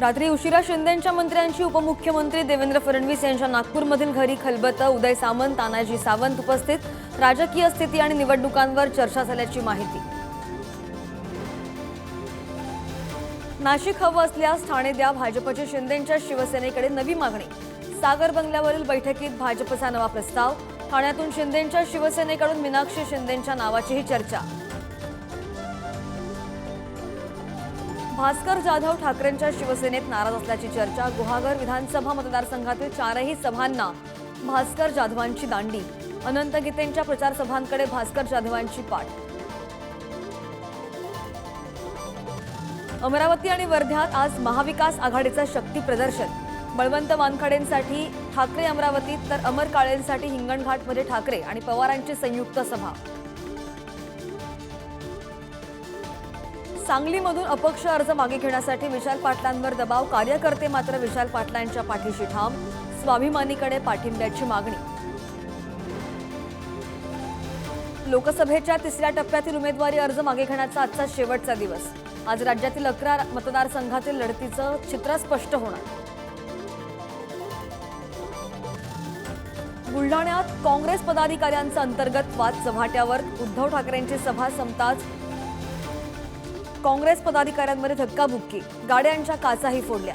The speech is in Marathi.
रात्री उशिरा शिंदेंच्या मंत्र्यांची उपमुख्यमंत्री देवेंद्र फडणवीस यांच्या नागपूरमधील घरी खलबत उदय सामंत तानाजी सावंत उपस्थित राजकीय स्थिती आणि निवडणुकांवर चर्चा झाल्याची माहिती. नाशिक हवं असल्यास ठाणे द्या भाजपचे शिंदेंच्या शिवसेनेकडे नवी मागणी. सागर बंगल्यावरील बैठकीत भाजपचा नवा प्रस्ताव ठाण्यातून शिंदेंच्या शिवसेनेकडून मीनाक्षी शिंदेंच्या नावाचीही चर्चा. भास्कर जाधव ठाकरेंच्या शिवसेनेत नाराज असल्याची चर्चा गुहागर विधानसभा मतदारसंघातील चारही सभांना भास्कर जाधवांची दांडी. अनंत गीतेंच्या प्रचार सभांकडे भास्कर जाधवांची पाठ. अमरावती आणि वर्ध्यात आज महाविकास आघाडीचं शक्ती प्रदर्शन. बळवंत वानखडेंसाठी ठाकरे अमरावतीत तर अमर काळेंसाठी हिंगणघाटमध्ये ठाकरे आणि पवारांची संयुक्त सभा. सांगलीमधून अपक्ष अर्ज मागे घेण्यासाठी विशाल पाटलांवर दबाव. कार्यकर्ते मात्र विशाल पाटलांच्या पाठीशी ठाम. स्वाभिमानीकडे पाठिंब्याची मागणी. लोकसभेच्या तिसऱ्या टप्प्यातील उमेदवारी अर्ज मागे घेण्याचा आजचा शेवटचा दिवस. आज राज्यातील अकरा मतदारसंघातील लढतीचं चित्र स्पष्ट होणार. बुलढाण्यात काँग्रेस पदाधिकाऱ्यांचा अंतर्गत वाद. चव्हाट्यावर उद्धव ठाकरेंची सभा संपताच काँग्रेस पदाधिकाऱ्यांमध्ये धक्काबुक्की. गाड्यांच्या काचाही फोडल्या.